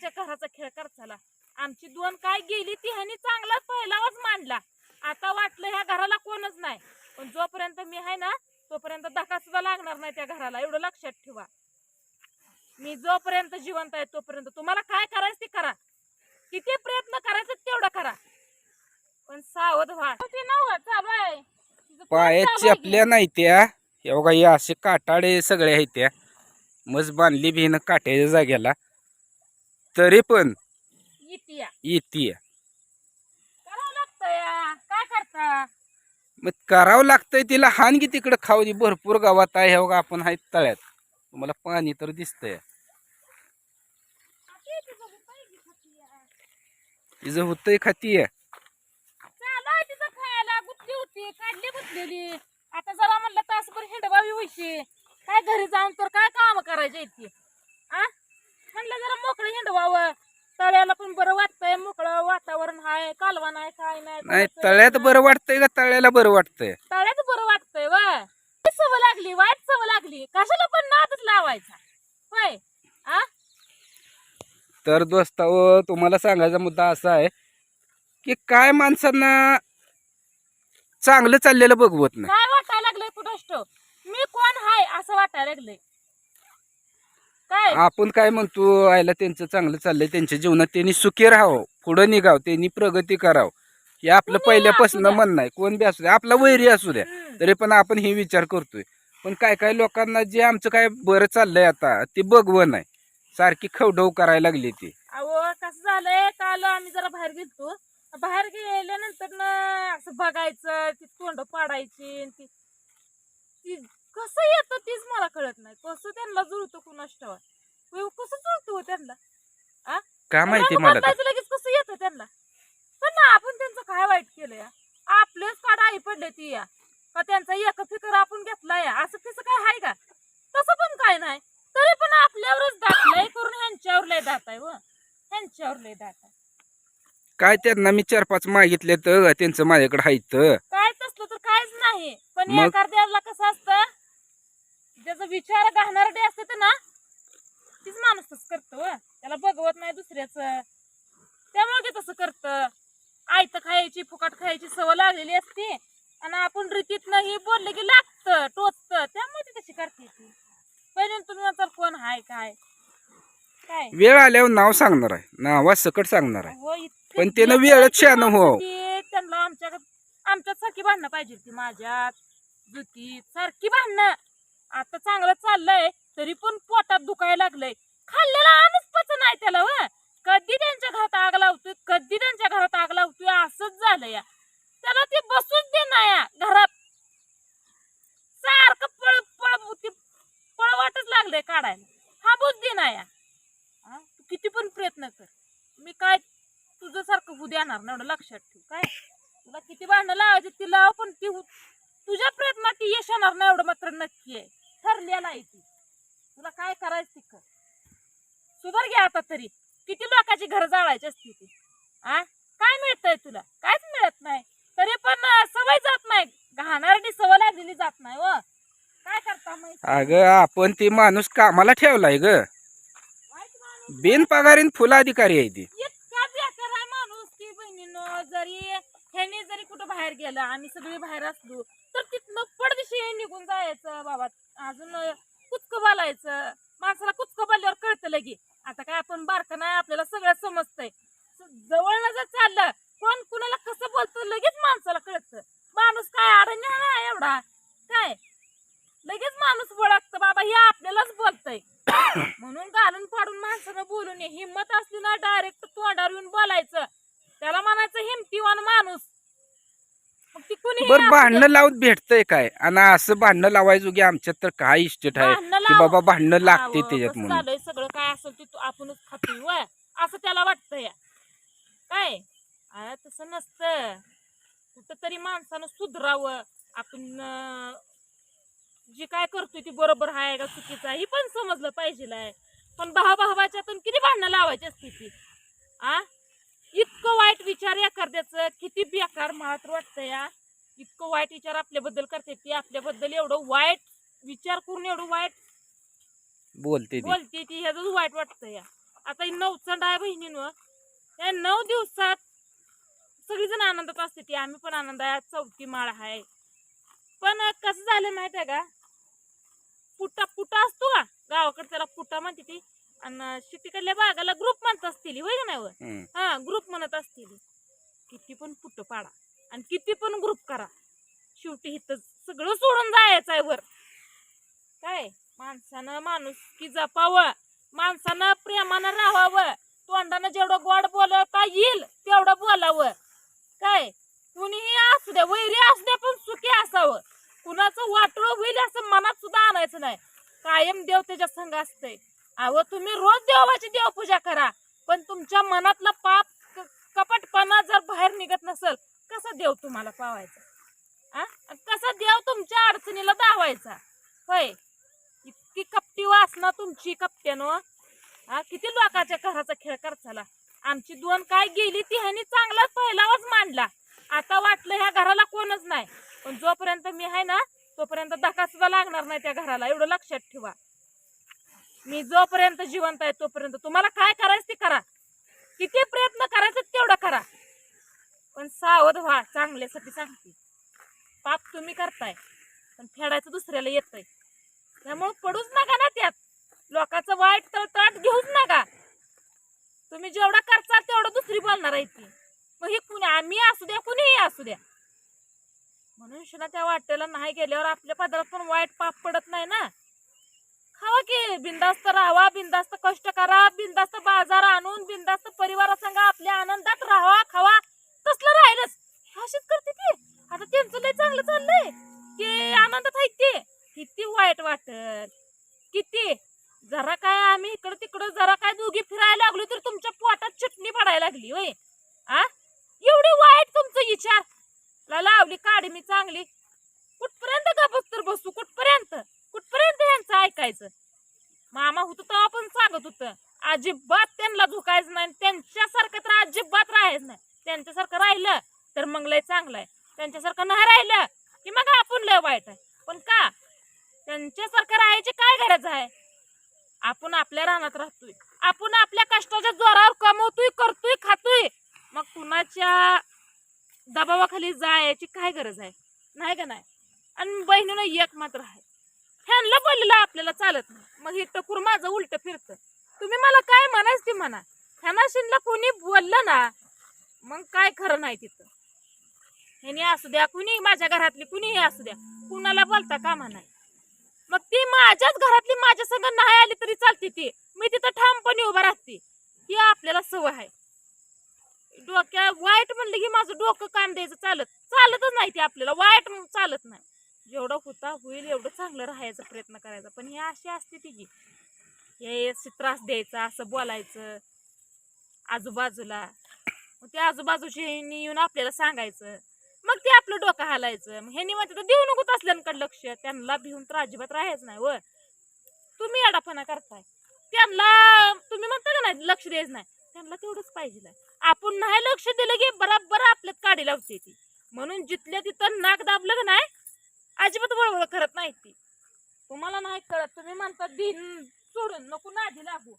कोणाच्या घराचा खेळ करचाला आमची दोन काय गेली ती ह्यानी चांगला पहिलाच मांडला. आता वाटलं ह्या घराला कोणच नाही. पण जोपर्यंत मी आहे ना तोपर्यंत धक्का सुद्धा लागणार नाही त्या घराला. एवढं लक्षात ठेवा. मी जोपर्यंत जिवंत आहे तोपर्यंत तुम्हाला काय करायचं ते करा. किती प्रयत्न करायचं तेवढं करा. पण सावध व्हा. कोण पायात? चपल्या नाही त्या. हे बघा हे असे काटाळे सगळे आहेत त्या. मज बांधली बी हिनं काट्याच्या जाग्याला तरी पण येते करावं लागतं या. काय करता? मग करावं लागतंय तिला हान की तिकडं खाऊ दे. भरपूर गावात आहे हे आपण आहेत तळ्यात. तुम्हाला पाणी तर दिसतंय. तिचं होतंय खातीय चालू आहे तिचं खायला. गुतली होती काढली गुतलेली. आता जरा म्हणलं तासभर हिंडवावी उशी काय घरी जाऊन तर काय काम करायचे ती? आ? म्हणलं जरा मोकळं हिंडवावं. तळ्याला पण बरं वाटतंय मोकळं वातावरण आहे कालवा नाही काय नाही तळ्यात. बरं वाटतंय का? तळ्याला बरं वाटतंय. तळ्यात बरं वाटतंय वा. सवय लागली वाईट सवय लागली. कशाला पण नादच लावायचा. होय. आ? तर दोस्ताव तुम्हाला सांगायचा मुद्दा असा आहे की काय माणसांना चांगलं चाललेलं बघवत नाही. काय वाटायला लागलंय कुठं मी कोण हाय असं वाटायला लागलंय. काय? आपण काय म्हणतो आयला त्यांचं चांगलं चाललंय त्यांच्या जीवनात त्यांनी सुखी राहावं पुढं निघावं त्यांनी प्रगती करावं. हे आपलं पहिल्यापासून. म्हणणं आहे कोण बी असू द्या आपला वैरी असू द्या. तरी पण आपण हे विचार करतोय. पण काय काय लोकांना जे आमचं काय बरं चाललंय आता ते बघवं नाही सारखी खवडव करायला लागली ती. अहो कसं झालंय काल आम्ही जरा बाहेर गेलतो. बाहेर गेल्यानंतर ना असं बघायचं ती तोंड पाडायची ती कसं येतं तीच मला कळत नाही. कसं त्यांना जुळतं कुणास ठावा कसं जुळतं हो त्यांना? का माहिती मला तर. लगेच कसं येतं त्यांना? पण ना आपण त्यांचं काय वाईट केलं या? आपलेच काढ आई पडले ती या. का त्यांचा एक फिकर आपण घेतला या? असं कसं काय आहे का? तसं पण काय नाही. तरी पण आपल्यावरच दात लय करून ह्यांच्यावर लय दात आहे व ह्यांच्यावर लय दात आहे. काय त्यांना मी चार पाच मागितले तर त्यांचं माझ्याकडे हायत. काय तसलं तर काहीच नाही. पण मग? एखाद्याला कसं असतं? ज्याचा विचार घालणारडे असते तर ना तीच माणूस तसं करतो. त्याला बघवत नाही दुसऱ्याचं. त्यामुळे ते तसं करतं. आयत खायची फुकट खायची सवय लागलेली असते. आणि आपण रीतीत ही बोलले की लागतं टोचतं. त्यामुळे ती तशी करते ती. पहिले तुम्ही म्हणताल कोण हाय काय? काय? वेळ आल्यावर नाव सांगणार आहे. नावा सकट सांगणार आहे. इतकं पण त्यानं बेकार वेळच ती शहाणं हो. माणसं ती, त्यांना आमच्या आमच्यात सारखी भांडणं पाहिजे ती माझ्यात. जुतीत सारखी भांडणं. आता चांगलं चाललंय तरी पण पोटात दुखायला लागलंय. खाल्लेला आणच पचन नाही त्याला व. कधी त्यांच्या घरात आग लावतोय कधी त्यांच्या घरात आग लावतोय असंच झालं या. त्याला ते बसूच दे ना या घरात. सारखं पळ पळ ती पळवाटच लागलंय काढायला. हा बुद्धी ना या. तू किती पण प्रयत्न कर. मी काय तुझं सारखं होऊ देणार ना एवढं लक्षात ठेव. काय? तुला किती भांडणं लावायची ती लाव पण ती तुझ्या प्रयत्नात ती यश येणार ना एवढं मात्र नक्की आहे. ठरलेलं आहे ती. तुला काय करायचं ती कर सुधार घ्या आता तरी. किती लोकांची घर जाळायची असते ती. आ? काय मिळतंय तुला? काहीच मिळत नाही. तरी पण सवय जात नाही. घाणारडी सवय लागलेली जात नाही व काय करता माहिती अगं आपण ते माणूस कामाला ठेवलाय ग. बिन पगारीन फुल अधिकारी आहे ती. इतका बेकार आहे माणूस की बहिणीनं जरी ह्याने जरी कुठं बाहेर गेलं आम्ही सगळे बाहेर असलो तर तिथनं पडदिशी निघून जायचं बाबा. अजून कुचक बोलायचं. माणसाला कुचक बोलल्यावर कळतं लगे. आता काय आपण बारकं नाही आपल्याला सगळं समजतंय. जवळ जर चाललं कोण कुणाला कसं बोलतं लगेच माणसाला कळतं. माणूस काय अडण्या नाही एवढा काय लगेच माणूस ओळखतं बाबा हे आपल्यालाच बोलतंय म्हणून घालून पाडून माणसानं बोलू नये हिंमत असली ना डायरेक्ट तोंडावर येऊन बोलायचं त्याला म्हणायचं हिमतीवान माणूस मग ती कुणी बर भांडणं लावत भेटतंय काय? आणि असं भांडणं लावायचो की आमच्यात तर काय इस्टेट आहे? की बाबा भांडणं लागते त्याच्यात म्हणून. झालंय सगळं? काय असेल ते तू आपणच खातोय वय असं त्याला वाटतंय. काय? अरे तसं नसतं. कुठं तरी माणसानं सुधरावं. आपण अं, जे काय करतोय ते बरोबर आहे का चुकीचं आहे? हे पण समजलं पाहिजे पण भावा भावाच्यातून किती भांडणं लावायची असते ती? आ? इतकं वाईट विचार एखाद्याचं किती बेकार मला तर वाटतं या इतकं वाईट विचार आपल्याबद्दल करते ती आपल्याबद्दल एवढं वाईट विचार करून एवढं वाईट बोलते ती. बोलते ती ह्याच वाईट वाटतं या आता ही नवचंड आहे बहिणीनं. या नऊ दिवसात सगळीजण आनंदात असते ती. आम्ही पण आनंद आहे. चौथी माळ आहे. पण कसं झालं माहीत आहे का? पुटा पुटा असतो का? गावाकडे त्याला पुटा म्हणते ती. आणि शेतीकडल्या बागाला ग्रुप म्हणत असतील. होय का नाही होय? हम्म. हा ग्रुप म्हणत असतील. किती पण पुट पाडा. आणि किती पण ग्रुप करा. शेवटी इथं सगळं सोडून जायचं आहे वर. काय? माणसानं माणूस की जपावं. माणसानं प्रेमानं राहावं. तोंडानं जेवढं गोड बोलता येईल तेवढं बोलावं. काय? कुणीही असू द्या वैरी असू द्या पण सुखी असावं. कुणाचं वाटोळं होईल असं मनात सुद्धा आणायचं नाही. कायम देव त्याच्या संघ असतंय. अहो तुम्ही रोज देवाची देवपूजा करा पण तुमच्या मनातला पाप क- कपटपणा जर बाहेर निघत नसेल कसा देव धावायचा आ? कसा देव तुमच्या अडचणीला धावायचा होय. इतकी कपटी वासना तुमची कपट्यानं. हा किती लोकांच्या घराचा खेळ करचाला आमची दोन काय गेली ती ह्यानी चांगलाच पहिलावाच मांडला. आता वाटलं ह्या घराला कोणच नाही. पण जोपर्यंत मी आहे ना तोपर्यंत धक्का सुद्धा लागणार नाही त्या घराला. एवढं लक्षात ठेवा. मी जोपर्यंत जिवंत आहे तोपर्यंत तुम्हाला काय करायचं ते करा. किती प्रयत्न करायचं सावध व्हा चांगल्यासाठी सांगते. पाप तुम्ही करताय पण फेडायचं दुसऱ्याला येतंय. त्यामुळे पडूच नका ना त्यात. लोकांचं वाईट तर घेऊच नका. तुम्ही जेवढा करचाल तेवढं दुसरी बोलणार आहे ती. मग हे कुणी आम्ही असू द्या कुणीही असू द्या. मनुष्याला त्या वाटेला नाही गेल्यावर आपल्या पदरात पण वाईट पाप पडत नाही ना. खावा की बिंदास्त राहावा बिंदास्त कष्ट करा बिंदास्त बाजार आणून बिंदास्त परिवारासंग आपल्या आनंदात राहावा खावा. तसलं राहिलंच अशीच करते ती आता त्यांचं लय चांगलं चाललंय. ते आनंदात आहेत ते. किती वाईट वाटल. किती. जरा काय आम्ही इकडं तिकडं जरा काय दोघी फिरायला लागलो तर तुमच्या पोटात चटणी पडायला लागली होय. आ? एवढी वाईट तुमचं विचार. ला लावली काढी मी चांगली. कुठपर्यंत का बसतर बसू? कुठपर्यंत? कुठपर्यंत यांचं ऐकायचं? मामा होत तेव्हा पण सांगत होतं अजिबात त्यांना झुकायचं नाही त्यांच्यासारखं तर अजिबात राहायचं नाही. त्यांच्यासारखं राहिलं तर मग लय चांगलं आहे त्यांच्यासारखं नाही राहिलं की मग आपण लय वाईट आहे. पण का? त्यांच्यासारखं राहायची काय गरज आहे? आपण आपल्या रानात राहतोय. आपण आपल्या कष्टाच्या जोरावर कमवतोय करतोय खातोय. मग कुणाच्या दबावाखाली जायची काय गरज आहे? नाही का नाही? आणि बहिणीनं एक मात्र आहे. ह्यांना बोललेलं आपल्याला चालत नाही. मग हे टकूर माझं उलट फिरतं. तुम्ही मला काय म्हणायच ती म्हणा. ह्यांना शिनला कोणी बोललं ना मग काय खरं नाही तिथं? ह्यानी असू द्या कुणी माझ्या घरातली कुणीही असू द्या कुणाला बोलता का म्हणा मग ती माझ्याच घरातली माझ्या संग नाही आली तरी चालते ती. मी तिथं ठामपणे उभा राहते. ही आपल्याला सवय आहे. डोक्या वाईट म्हणलं की माझं डोकं काम द्यायचं चालत. चालतच नाही ते आपल्याला वाईट चालत नाही. जेवढं होता होईल एवढं चांगलं राहायचा प्रयत्न करायचा. पण हे अशी असते ती की हे त्रास द्यायचा असं बोलायचं आजूबाजूला. मग ते आजूबाजूचे येऊन आपल्याला सांगायचं. मग ते आपलं डोकं हालायचं. मग ह्यांनी म्हणते तर देऊ नको असल्यांकडे लक्ष. त्यांना भिवून तर अजिबात राहायचं नाही व तुम्ही अडापणा करताय. त्यांना तुम्ही म्हणता का नाही लक्ष द्यायचं नाही? त्यांना तेवढंच पाहिजे आपण नाही लक्ष दिलं की बराबर आपल्यात काढी लावते ती. म्हणून जिथल्या तिथं नाक दाबलं का नाही अजिबात वळवळ करत नाही ती. तुम्हाला नाही कळत. तुम्ही म्हणता दिन सोडून नको नादी लागू.